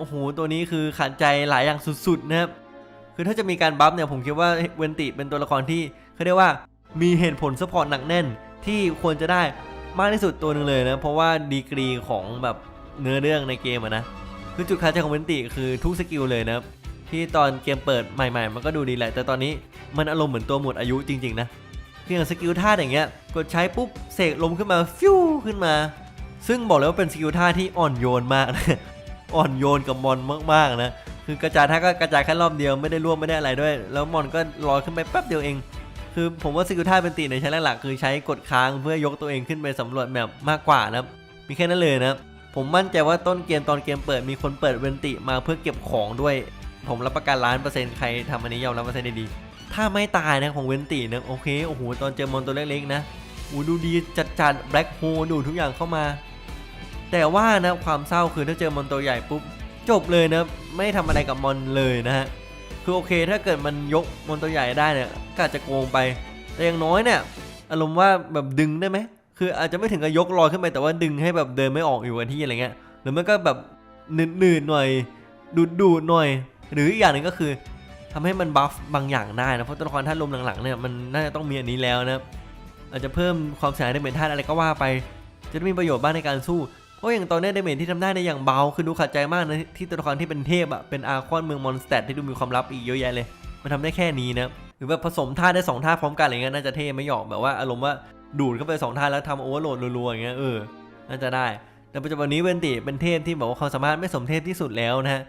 โอ้โหตัวนี้คือขัดใจหลายอย่างสุดๆนะครับคือถ้าจะมีการบัฟเนี่ยผมคิดว่าเวนติเป็นตัวละครที่เขาเรียกว่ามีเหตุผลซัพพอร์ตหนักแน่นที่ควรจะได้มากที่สุดตัวหนึ่งเลยนะ เพราะว่าดีกรีของแบบเนื้อเรื่องในเกมนะคือจุดขัดใจของเวนติคือทุกสกิลเลยนะที่ตอนเกมเปิดใหม่ ๆ มันก็ดูดีแหละ แต่ตอนนี้มันอารมณ์เหมือนตัวหมดอายุจริง ๆ นะคืออย่างสกิลท่าอย่างเงี้ยกดใช้ปุ๊บเสกลมขึ้นมาฟิวขึ้นมา ซึ่งบอกเลยว่าเป็นสกิลท่าที่อ่อนโยนมากนะ อ่อนโยนกับมอนมากๆนะคือกระจายท่าก็กระจายแค่รอบเดียวไม่ได้ร่วมไม่ได้อะไรด้วย แล้วมอนก็ลอยขึ้นไปแป๊บเดียวเอง คือผมว่าสกิลท่าเป็นตีในใช้หลักๆคือใช้กดค้างเพื่อยกตัวเองขึ้นไปสำรวจแบบมากกว่านะมีแค่นั้นเลยนะผมมั่นใจว่าต้นเกมตอนเกมเปิดมีคนเปิดเวนติมาเพื่อเก็บของด้วย ผมรับประกันล้านเปอร์เซ็นต์ใครทำอันนี้ยอมรับเปอร์เซ็นต์ได้ดี ถ้าไม่ตายนะของเวนตินะโอเคโอ้โหตอนเจอมอนตัวเล็กๆนะโอ้ดูดีจัดจัดแบล็คโฮดูทุกอย่างเข้ามา แต่ว่านะความเศร้าคือถ้าเจอมอนตัวใหญ่ปุ๊บจบเลยนะไม่ทำอะไรกับมอนเลยนะฮะคือโอเคถ้าเกิดมันยกมอนตัวใหญ่ได้เนี่ยก็อาจจะโกงไป แต่อย่างน้อยเนี่ยอารมณ์ว่าแบบดึงได้ไหมคืออาจจะไม่ถึงกับยกลอยขึ้นไปแต่ว่าดึงให้แบบเดินไม่ออกอยู่กับที่อะไรเงี้ยหรือมันก็แบบหนืดๆหน่อยดูดดูดหน่อย หรืออีกอย่างหนึ่งก็คือทำให้มันบัฟบางอย่างได้นะเพราะตัวละครท่านลมหลังๆเนี่ยมันน่าจะต้องมีอันนี้แล้วนะอาจจะเพิ่มความเสียหายในเมทท่านอะไรก็ว่าไป จะได้มีประโยชน์บ้างในการสู้ เพราะอย่างตอนนี้เดเมจที่ทำได้ในอย่างเบาคือดูขัดใจมากนะที่ตัวละครที่เป็นเทพอะเป็นอาคอนเมืองมอนสเตตที่ดูมีความลับอีกเยอะแยะเลย มันทำได้แค่นี้นะหรือว่าผสมท่าได้สองท่าพร้อมกันอะไรเงี้ยน่าจะเท่ไม่หยอกแบบว่าอารมณ์ว่าดูดเข้าไปสองท่าแล้วทำโอเวอร์โหลดรัวๆอย่างเงี้ยเออน่าจะได้ แต่ปัจจุบันนี้เวนติเป็นเทพที่บอกว่าความสามารถไม่สมเทพที่สุดแล้วนะฮะ